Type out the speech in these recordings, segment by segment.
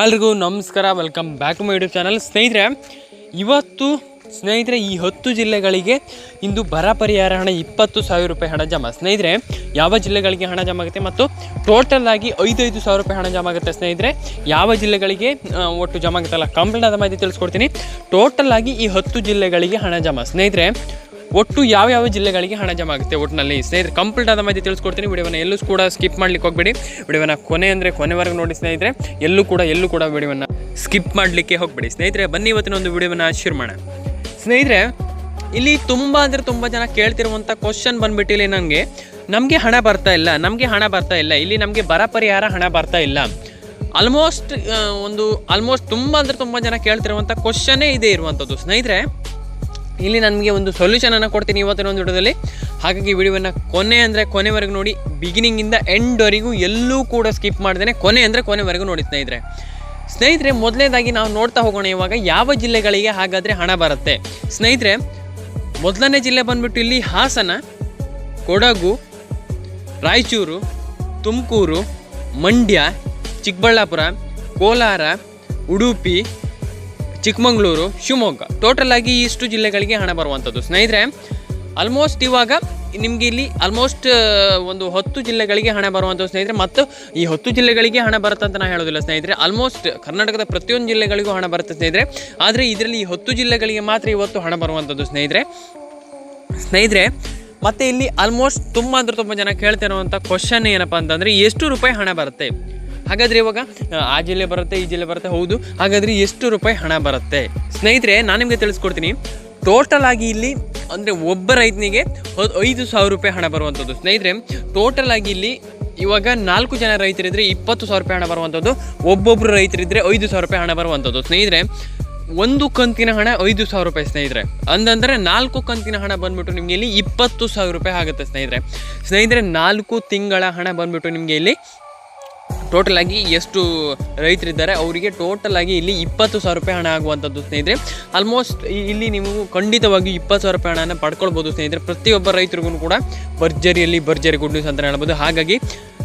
ಎಲ್ರಿಗೂ ನಮಸ್ಕಾರ welcome back to my YouTube channel ಸ್ನೇಹಿತರೆ, ಇವತ್ತು ಸ್ನೇಹಿತರೆ, ಈ ಹತ್ತು ಜಿಲ್ಲೆಗಳಿಗೆ ಇಂದು ಬರ ಪರಿಹಾರ ಹಣ ಇಪ್ಪತ್ತು ಸಾವಿರ ರೂಪಾಯಿ ಹಣ ಜಮಾ. ಸ್ನೇಹಿತರೆ, ಯಾವ ಜಿಲ್ಲೆಗಳಿಗೆ ಹಣ ಜಮಾ ಆಗುತ್ತೆ ಮತ್ತು ಟೋಟಲ್ ಆಗಿ ಐದೈದು ಸಾವಿರ ರೂಪಾಯಿ ಹಣ ಜಮಾ ಆಗುತ್ತೆ ಸ್ನೇಹಿತರೆ. ಯಾವ ಜಿಲ್ಲೆಗಳಿಗೆ ಒಟ್ಟು ಜಮಾ ಆಗುತ್ತಲ್ಲ? ಕಂಪ್ಲೀಟ್ ಆದ ಮಾಹಿತಿ ತಿಳಿಸ್ಕೊಡ್ತೀನಿ. ಟೋಟಲ್ ಆಗಿ ಈ ಹತ್ತು ಜಿಲ್ಲೆಗಳಿಗೆ ಹಣ ಜಮಾ. ಸ್ನೇಹಿತರೆ ಒಟ್ಟು ಯಾವ ಯಾವ ಜಿಲ್ಲೆಗಳಿಗೆ ಹಣ ಜಮಾ ಆಗುತ್ತೆ ಒಟ್ಟಿನಲ್ಲಿ ಸ್ನೇಹಿತರೆ ಕಂಪ್ಲೀಟ್ ಆದ ಮಾಹಿತಿ ತಿಳಿಸ್ಕೊಡ್ತೀನಿ. ವಿಡಿಯೋನ ಎಲ್ಲೂ ಕೂಡ ಸ್ಕಿಪ್ ಮಾಡ್ಲಿಕ್ಕೆ ಹೋಗ್ಬೇಡಿ. ವಿಡಿಯೋನ ಕೊನೆ ಅಂದರೆ ಕೊನೆವರೆಗೂ ನೋಡಿ ಸ್ನೇಹಿತರೆ. ಎಲ್ಲೂ ಕೂಡ ಎಲ್ಲೂ ಕೂಡ ವಿಡಿಯೋನ ಸ್ಕಿಪ್ ಮಾಡಲಿಕ್ಕೆ ಹೋಗ್ಬೇಡಿ. ಸ್ನೇಹಿತರೆ, ಬನ್ನಿ ಇವತ್ತಿನ ಒಂದು ವಿಡಿಯೋನ ಶುರು ಮಾಡೋಣ. ಸ್ನೇಹಿತರೆ, ಇಲ್ಲಿ ತುಂಬ ಅಂದರೆ ತುಂಬ ಜನ ಕೇಳ್ತಿರುವಂಥ ಕ್ವಶನ್ ಬಂದ್ಬಿಟ್ಟು ಇಲ್ಲಿ ನನಗೆ ನಮಗೆ ಹಣ ಬರ್ತಾ ಇಲ್ಲ, ನಮಗೆ ಹಣ ಬರ್ತಾ ಇಲ್ಲ, ಇಲ್ಲಿ ನಮಗೆ ಬರ ಪರಿಹಾರ ಹಣ ಬರ್ತಾ ಇಲ್ಲ. ಆಲ್ಮೋಸ್ಟ್ ಒಂದು ಆಲ್ಮೋಸ್ಟ್ ತುಂಬ ಅಂದರೆ ತುಂಬ ಜನ ಕೇಳ್ತಿರುವಂಥ ಕ್ವಶನ್ನೇ ಇದೆ ಇರುವಂಥದ್ದು ಸ್ನೇಹಿತರೆ ಇಲ್ಲಿ ನನಗೆ ಒಂದು ಸೊಲ್ಯೂಷನನ್ನು ಕೊಡ್ತೀನಿ ಇವತ್ತಿನ ಒಂದು ವಿಡಿಯೋದಲ್ಲಿ. ಹಾಗಾಗಿ ವಿಡಿಯೋವನ್ನು ಕೊನೆ ಅಂದರೆ ಕೊನೆವರೆಗೂ ನೋಡಿ ಬಿಗಿನಿಂಗಿಂದ ಎಂಡ್ವರೆಗೂ ಎಲ್ಲೂ ಕೂಡ ಸ್ಕಿಪ್ ಮಾಡ್ದೇನೆ, ಕೊನೆ ಅಂದರೆ ಕೊನೆವರೆಗೂ ನೋಡಿ ಸ್ನೇಹಿತರೆ. ಸ್ನೇಹಿತರೆ ಮೊದಲನೇದಾಗಿ ನಾವು ನೋಡ್ತಾ ಹೋಗೋಣ ಇವಾಗ ಯಾವ ಜಿಲ್ಲೆಗಳಿಗೆ ಹಾಗಾದರೆ ಹಣ ಬರುತ್ತೆ. ಸ್ನೇಹಿತರೆ, ಮೊದಲನೇ ಜಿಲ್ಲೆ ಬಂದ್ಬಿಟ್ಟು ಇಲ್ಲಿ ಹಾಸನ, ಕೊಡಗು, ರಾಯಚೂರು, ತುಮಕೂರು, ಮಂಡ್ಯ, ಚಿಕ್ಕಬಳ್ಳಾಪುರ, ಕೋಲಾರ, ಉಡುಪಿ ಚಿಕ್ಕಮಗಳೂರು, ಶಿವಮೊಗ್ಗ. ಟೋಟಲ್ ಆಗಿ ಇಷ್ಟು ಜಿಲ್ಲೆಗಳಿಗೆ ಹಣ ಬರುವಂಥದ್ದು ಸ್ನೇಹಿತರೆ ಆಲ್ಮೋಸ್ಟ್ ಇವಾಗ ನಿಮಗೆ ಇಲ್ಲಿ ಆಲ್ಮೋಸ್ಟ್ ಒಂದು ಹತ್ತು ಜಿಲ್ಲೆಗಳಿಗೆ ಹಣ ಬರುವಂಥ ಸ್ನೇಹಿತರೆ. ಮತ್ತು ಈ ಹತ್ತು ಜಿಲ್ಲೆಗಳಿಗೆ ಹಣ ಬರುತ್ತೆ ಅಂತ ನಾನು ಹೇಳೋದಿಲ್ಲ ಸ್ನೇಹಿತರೆ. ಆಲ್ಮೋಸ್ಟ್ ಕರ್ನಾಟಕದ ಪ್ರತಿಯೊಂದು ಜಿಲ್ಲೆಗಳಿಗೂ ಹಣ ಬರುತ್ತೆ ಸ್ನೇಹಿತರೆ. ಆದರೆ ಇದರಲ್ಲಿ ಈ ಹತ್ತು ಜಿಲ್ಲೆಗಳಿಗೆ ಮಾತ್ರ ಇವತ್ತು ಹಣ ಬರುವಂಥದ್ದು ಸ್ನೇಹಿತರೆ. ಸ್ನೇಹಿತರೆ, ಮತ್ತು ಇಲ್ಲಿ ಆಲ್ಮೋಸ್ಟ್ ತುಂಬ ಅಂದ್ರೆ ತುಂಬ ಜನ ಕೇಳ್ತಿರುವಂಥ ಕ್ವಶನ್ ಏನಪ್ಪ ಅಂತಂದರೆ, ಎಷ್ಟು ರೂಪಾಯಿ ಹಣ ಬರುತ್ತೆ? ಹಾಗಾದರೆ ಇವಾಗ ಆ, ಜಿಲ್ಲೆ ಬರುತ್ತೆ ಈ ಜಿಲ್ಲೆ ಬರುತ್ತೆ ಹೌದು. ಹಾಗಾದರೆ ಎಷ್ಟು ರೂಪಾಯಿ ಹಣ ಬರುತ್ತೆ? ಸ್ನೇಹಿತರೆ ನಾನು ನಿಮಗೆ ತಿಳಿಸ್ಕೊಡ್ತೀನಿ. ಟೋಟಲ್ ಆಗಿ ಇಲ್ಲಿ ಅಂದರೆ ಒಬ್ಬ ರೈತನಿಗೆ ಐದು ಸಾವಿರ ರೂಪಾಯಿ ಹಣ ಬರುವಂಥದ್ದು. ಸ್ನೇಹಿತರೆ ಟೋಟಲ್ ಆಗಿ ಇಲ್ಲಿ ಇವಾಗ ನಾಲ್ಕು ಜನ ರೈತರಿದ್ರೆ ಇಪ್ಪತ್ತು ಸಾವಿರ ರೂಪಾಯಿ ಹಣ ಬರುವಂಥದ್ದು. ಒಬ್ಬೊಬ್ಬರು ರೈತರಿದ್ದರೆ ಐದು ಸಾವಿರ ರೂಪಾಯಿ ಹಣ ಬರುವಂಥದ್ದು. ಸ್ನೇಹಿತರೆ ಒಂದು ಕಂತಿನ ಹಣ ಐದು ಸಾವಿರ ರೂಪಾಯಿ ಸ್ನೇಹಿತರೆ. ಅಂದಂದರೆ ನಾಲ್ಕು ಕಂತಿನ ಹಣ ಬಂದ್ಬಿಟ್ಟು ನಿಮಗೆ ಇಲ್ಲಿ ಇಪ್ಪತ್ತು ಸಾವಿರ ರೂಪಾಯಿ ಆಗುತ್ತೆ ಸ್ನೇಹಿತರೆ. ಸ್ನೇಹಿತರೆ ನಾಲ್ಕು ತಿಂಗಳ ಹಣ ಬಂದ್ಬಿಟ್ಟು ನಿಮಗೆ ಇಲ್ಲಿ ಟೋಟಲ್ ಆಗಿ ಎಷ್ಟು ರೈತರಿದ್ದಾರೆ, ಅವರಿಗೆ ಟೋಟಲ್ ಆಗಿ ಇಲ್ಲಿ ಇಪ್ಪತ್ತು ಸಾವಿರ ರೂಪಾಯಿ ಹಣ ಆಗುವಂಥದ್ದು ಸ್ನೇಹಿತರೆ. ಆಲ್ಮೋಸ್ಟ್ ಇಲ್ಲಿ ನೀವು ಖಂಡಿತವಾಗಿ ಇಪ್ಪತ್ತು ಸಾವಿರ ರೂಪಾಯಿ ಹಣನ ಪಡ್ಕೊಳ್ಬೋದು ಸ್ನೇಹಿತರೆ. ಪ್ರತಿಯೊಬ್ಬ ರೈತರಿಗೂ ಕೂಡ ಭರ್ಜರಿಯಲ್ಲಿ ಭರ್ಜರಿ ಗುಡ್ ನ್ಯೂಸ್ ಅಂತ ಹೇಳ್ಬೋದು. ಹಾಗಾಗಿ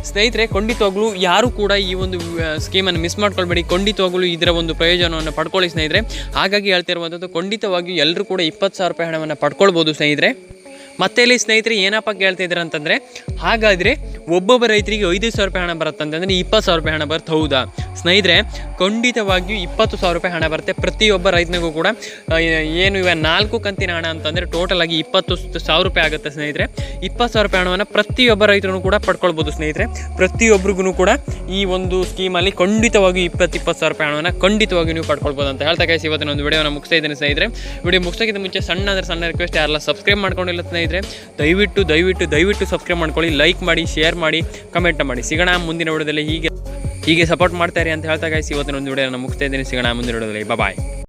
ಸ್ನೇಹಿತರೆ, ಖಂಡಿತವಾಗ್ಲೂ ಯಾರು ಕೂಡ ಈ ಒಂದು ಸ್ಕೀಮನ್ನು ಮಿಸ್ ಮಾಡ್ಕೊಳ್ಬೇಡಿ. ಖಂಡಿತವಾಗ್ಲೂ ಇದರ ಒಂದು ಪ್ರಯೋಜನವನ್ನು ಪಡ್ಕೊಳ್ಳಿ ಸ್ನೇಹಿತರೆ. ಹಾಗಾಗಿ ಹೇಳ್ತಿರುವಂಥದ್ದು ಖಂಡಿತವಾಗಿಯೂ ಎಲ್ಲರೂ ಕೂಡ ಇಪ್ಪತ್ತು ಸಾವಿರ ರೂಪಾಯಿ ಹಣವನ್ನು ಪಡ್ಕೊಳ್ಬೋದು ಸ್ನೇಹಿತರೆ. ಮತ್ತೆ ಇಲ್ಲಿ ಸ್ನೇಹಿತರೆ, ಏನಪ್ಪ ಕೇಳ್ತಿದ್ರು ಅಂತಂದರೆ ಹಾಗಾದರೆ ಒಬ್ಬೊಬ್ಬ ರೈತರಿಗೆ ಐದು ಸಾವಿರ ರೂಪಾಯಿ ಹಣ ಬರುತ್ತೆ ಅಂತಂದರೆ ಇಪ್ಪತ್ತು ಸಾವಿರ ರೂಪಾಯಿ ಹಣ ಬರುತ್ತೆ, ಹೌದಾ? ಸ್ನೇಹಿತರೆ, ಖಂಡಿತವಾಗಿಯೂ ಇಪ್ಪತ್ತು ಸಾವಿರ ರೂಪಾಯಿ ಹಣ ಬರುತ್ತೆ. ಪ್ರತಿಯೊಬ್ಬ ರೈತನಿಗೂ ಕೂಡ ಏನು ಇವ ನಾಲ್ಕು ಕಂತಿನ ಹಣ ಅಂತಂದರೆ ಟೋಟಲ್ ಆಗಿ ಇಪ್ಪತ್ತು ಸಾವಿರ ರೂಪಾಯಿ ಆಗುತ್ತೆ ಸ್ನೇಹಿತರೆ. ಇಪ್ಪತ್ತು ಸಾವಿರ ರೂಪಾಯಿ ಹಣವನ್ನು ಪ್ರತಿಯೊಬ್ಬ ರೈತರು ಕೂಡ ಪಡ್ಕೊಳ್ಬೋದು ಸ್ನೇಹಿತರೆ. ಪ್ರತಿಯೊಬ್ಬರಿಗೂ ಕೂಡ ಈ ಒಂದು ಸ್ಕೀಮಲ್ಲಿ ಖಂಡಿತವಾಗಿಯೂ ಇಪ್ಪತ್ತು ಇಪ್ಪತ್ತು ಸಾವಿರ ರೂಪಾಯಿ ಹಣವನ್ನು ಖಂಡಿತವಾಗಿಯೂ ನೀವು ಪಡ್ಕೊಳ್ಬೋದು ಅಂತ ಹೇಳ್ತಾ ಕೈಸಿ ಇವತ್ತಿನ ಒಂದು ವಿಡಿಯೋನ ಮುಗಿಸ್ತಾ ಇದ್ದೀನಿ ಸ್ನೇಹಿತರೆ. ವಿಡಿಯೋ ಮುಗಿಸೋಕ್ಕಿಂತ ಮುಂಚೆ ಸಣ್ಣ ಅಂದರೆ ಸಣ್ಣ ರಿಕ್ವೆಸ್ಟ್ ಯಾರೆಲ್ಲ ಸಬ್ಸ್ಕ್ರೈಬ್ ಮಾಡ್ಕೊಂಡಿಲ್ಲ ಸ್ನೇಹಿತರೆ, ದಯವಿಟ್ಟು ದಯವಿಟ್ಟು ದಯವಿಟ್ಟು ಸಬ್ಸ್ಕ್ರೈಬ್ ಮಾಡ್ಕೊಳ್ಳಿ ಲೈಕ್ ಮಾಡಿ ಮಾಡಿ ಕಮೆಂಟ್ ಮಾಡಿ. ಸಿಗೋಣ ಮುಂದಿನ ವಿಡಿಯೋದಲ್ಲಿ ಹೀಗೆ ಹೀಗೆ ಸಪೋರ್ಟ್ ಮಾಡ್ತಾರೆ ಅಂತ ಹೇಳ್ತಾ ಗೈಸ್ ಇವತ್ತಿನ ಒಂದು ನಾನು ಮುಗಿಸ್ತಾ ಇದ್ದೀನಿ. ಸಿಗೋಣ ಮುಂದಿನ ವಿಡಿಯೋದಲ್ಲಿ. ಬಾಯ್